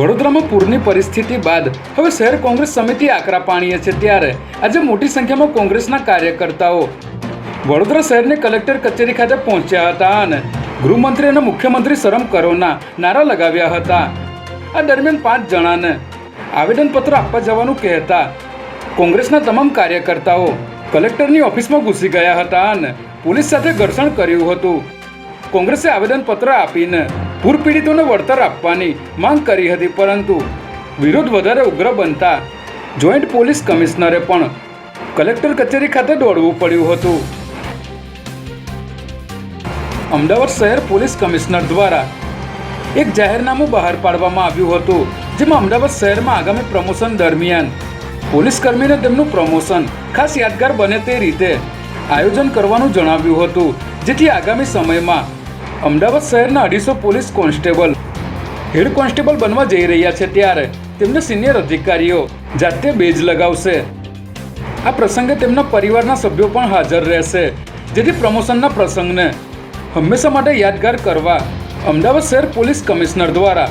વડોદરામાં પૂરની પરિસ્થિતિ બાદ હવે શહેર કોંગ્રેસ સમિતિ આકરા પાણીએ છે ત્યારે આજે મોટી સંખ્યામાં કોંગ્રેસના કાર્યકર્તાઓ વડોદરા શહેરની કલેક્ટર કચેરી ખાતે પહોંચ્યા હતા અને ગૃહમંત્રી અને મુખ્યમંત્રી શરમ કરોના નારા લગાવ્યા હતા. આ દરમિયાન પાંચ જણાને આવેદનપત્ર આપવા જવાનું કહેતા કોંગ્રેસના તમામ કાર્યકર્તાઓ કલેક્ટરની ઓફિસમાં ઘૂસી ગયા હતા અને પોલીસ સાથે ઘર્ષણ કર્યું હતું. કોંગ્રેસે આવેદનપત્ર આપીને પૂર પીડિતોને વળતર આપવાની માંગ કરી હતી, પરંતુ વિરોધ વધારે ઉગ્ર બનતા જોઈન્ટ પોલીસ કમિશનરે પણ કલેક્ટર કચેરી ખાતે દોડવું પડ્યું હતું. અમદાવાદ શહેર પોલીસ કમિશનર દ્વારા એક જાહેરનામું બહાર પાડવામાં આવ્યું હતું, જેમાં અમદાવાદ શહેરમાં આગામી પ્રમોશન દરમિયાન પોલીસ કર્મીને તેમનું પ્રમોશન ખાસ યાદગાર બને તે રીતે આયોજન કરવાનું જણાવ્યું હતું, જેથી આગામી સમયમાં અમદાવાદ શહેરના અઢીસો પોલીસ કોન્સ્ટેબલ. હેડ કોન્સ્ટેબલ બનવા જઈ રહ્યા છે ત્યારે તેમને સિનિયર અધિકારીઓ જાતે બેજ લગાવશે. આ પ્રસંગે તેમના પરિવારના સભ્યો પણ હાજર રહેશે, જેથી પ્રમોશનના પ્રસંગને હંમેશા માટે યાદગાર કરવા અમદાવાદ શહેર પોલીસ કમિશનર દ્વારા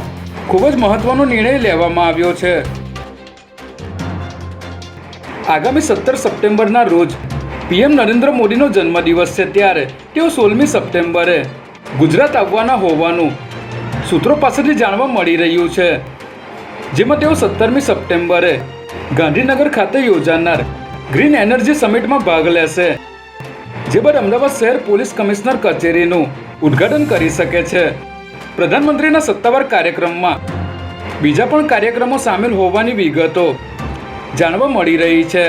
ખૂબ જ મહત્વનો નિર્ણય લેવામાં આવ્યો છે. આગામી સત્તર સપ્ટેમ્બરના રોજ પીએમ નરેન્દ્ર મોદીનો જન્મદિવસ છે ત્યારે, તેઓ સોળમી સપ્ટેમ્બરે ગુજરાત આવવાના હોવાનું સૂત્રો પાસેથી જાણવા મળી રહ્યું છે, જેમાં તેઓ સત્તરમી સપ્ટેમ્બરે ગાંધીનગર ખાતે યોજાનાર ગ્રીન એનર્જી સમિટમાં ભાગ લેશે, જે બાદ અમદાવાદ શહેર પોલીસ કમિશનર કચેરીનું ઉદ્ઘાટન કરી શકે છે. પ્રધાનમંત્રીના સત્તાવાર કાર્યક્રમમાં બીજા પણ કાર્યક્રમો સામેલ હોવાની વિગતો જાણવા મળી રહી છે.